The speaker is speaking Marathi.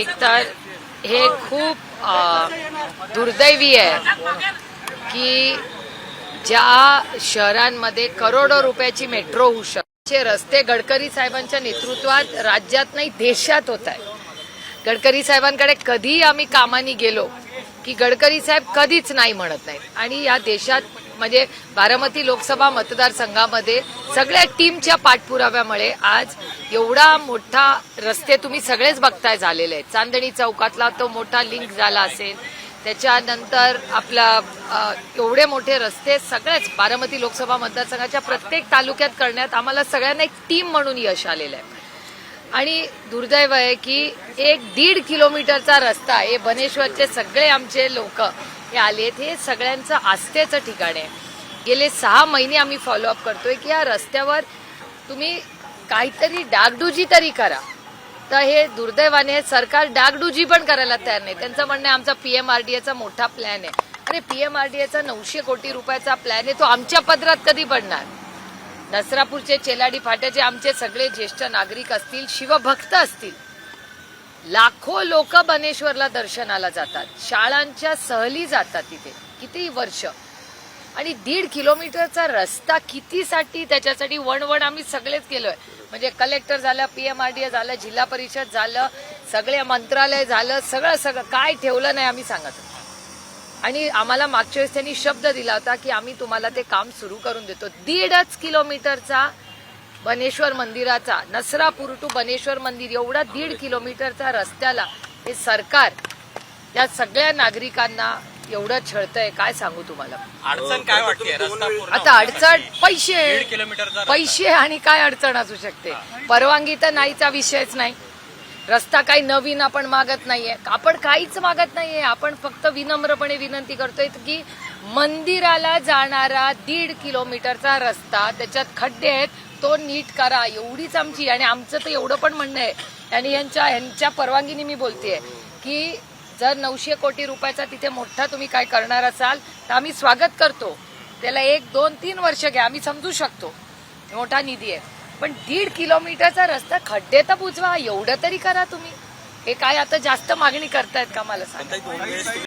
एकतर हे खूप दुर्दैवी आहे की ज्या शहरांमध्ये करोडो रुपयाची मेट्रो होऊ शकते. रस्ते गडकरी साहेबांच्या नेतृत्वात राज्यात नाही देशात होत आहे. गडकरी साहेबांकडे कधी आम्ही कामानी गेलो की गडकरी साहेब कधीच नाही म्हणत नाहीत. आणि या देशात म्हणजे बारामती लोकसभा मतदारसंघामध्ये सगळ्या टीमच्या पाठपुराव्यामुळे आज एवढा मोठा रस्ते तुम्ही सगळेच बघताय झालेले आहेत. चांदणी चौकातला तो मोठा लिंक झाला असेल त्याच्यानंतर आपला एवढे मोठे रस्ते सगळेच बारामती लोकसभा मतदारसंघाच्या प्रत्येक तालुक्यात करण्यात आम्हाला सगळ्यांना एक टीम म्हणून यश आलेलं आहे. आणि दुर्दैव आहे की एक दीड किलोमीटरचा रस्ता हे बनेश्वरचे सगळे आमचे लोक हे आले हे सगळ्यांचं आस्थेचं ठिकाण आहे. गेले सहा महिने आम्ही फॉलोअप करतोय की या रस्त्यावर तुम्ही काहीतरी डागडुजी तरी करा. तर हे दुर्दैवाने सरकार डागडुजी पण करायला तयार नाही. त्यांचं म्हणणं आहे आमचा पीएमआरडीएचा मोठा प्लॅन आहे. अरे पीएमआरडीएचा नऊशे कोटी रुपयाचा प्लॅन आहे. तो आमच्या पदरात कधी पडणार? नसरापूरचे चेलाडी फाट्याचे आमचे सगळे ज्येष्ठ नागरिक असतील शिवभक्त असतील. लाखो लोक बनेश्वरला दर्शनाला जातात. शाळांच्या सहली जातात तिथे किती वर्ष. आणि दीड किलोमीटरचा रस्ता कितीसाठी त्याच्यासाठी वणवण आम्ही सगळेच केलोय. म्हणजे कलेक्टर झालं पीएमआरडीए झालं जिल्हा परिषद झालं सगळे मंत्रालय झालं सगळं सगळं. काय ठेवलं नाही आम्ही सांगत. होतो. आणि आम्हाला मागच्या वेळेस त्यांनी शब्द दिला होता की आम्ही तुम्हाला ते काम सुरू करून देतो. दीडच किलोमीटरचा बनेश्वर मंदिराचा नसरापूर टू बनेश्वर मंदिर एवढा दीड किलोमीटरचा रस्त्याला हे सरकार या सगळ्या नागरिकांना एवढं छळतंय काय सांगू तुम्हाला? अडचण काय वाटते? रस्ता पूर्ण आता अडचण पैसे. पैसे आणि काय अडचण असू शकते? परवानगी तर नाहीचा विषयच नाही. रस्ता काही नवीन आपण मागत नाहीये. आपण काहीच मागत नाहीये. आपण फक्त विनम्रपणे विनंती करतोय की मंदिराला जाणारा दीड किलोमीटरचा रस्ता त्याच्यात खड्डे आहेत तो नीट करा. एवढीच आमची आणि आमचं तर एवढं पण म्हणणं आहे. आणि यांच्या यांच्या परवानगीने मी बोलतेय की जर नऊशे कोटी रुपयाचा तिथे मोठा तुम्ही काय करणार असाल तर आम्ही स्वागत करतो. त्याला एक दोन तीन वर्ष घ्या. आम्ही समजू शकतो. मोठा निधी आहे. पण दीड किलोमीटरचा रस्ता खड्डे तर बुजवा एवढं तरी करा तुम्ही. हे काय आता जास्त मागणी करतायत का मला सांगा?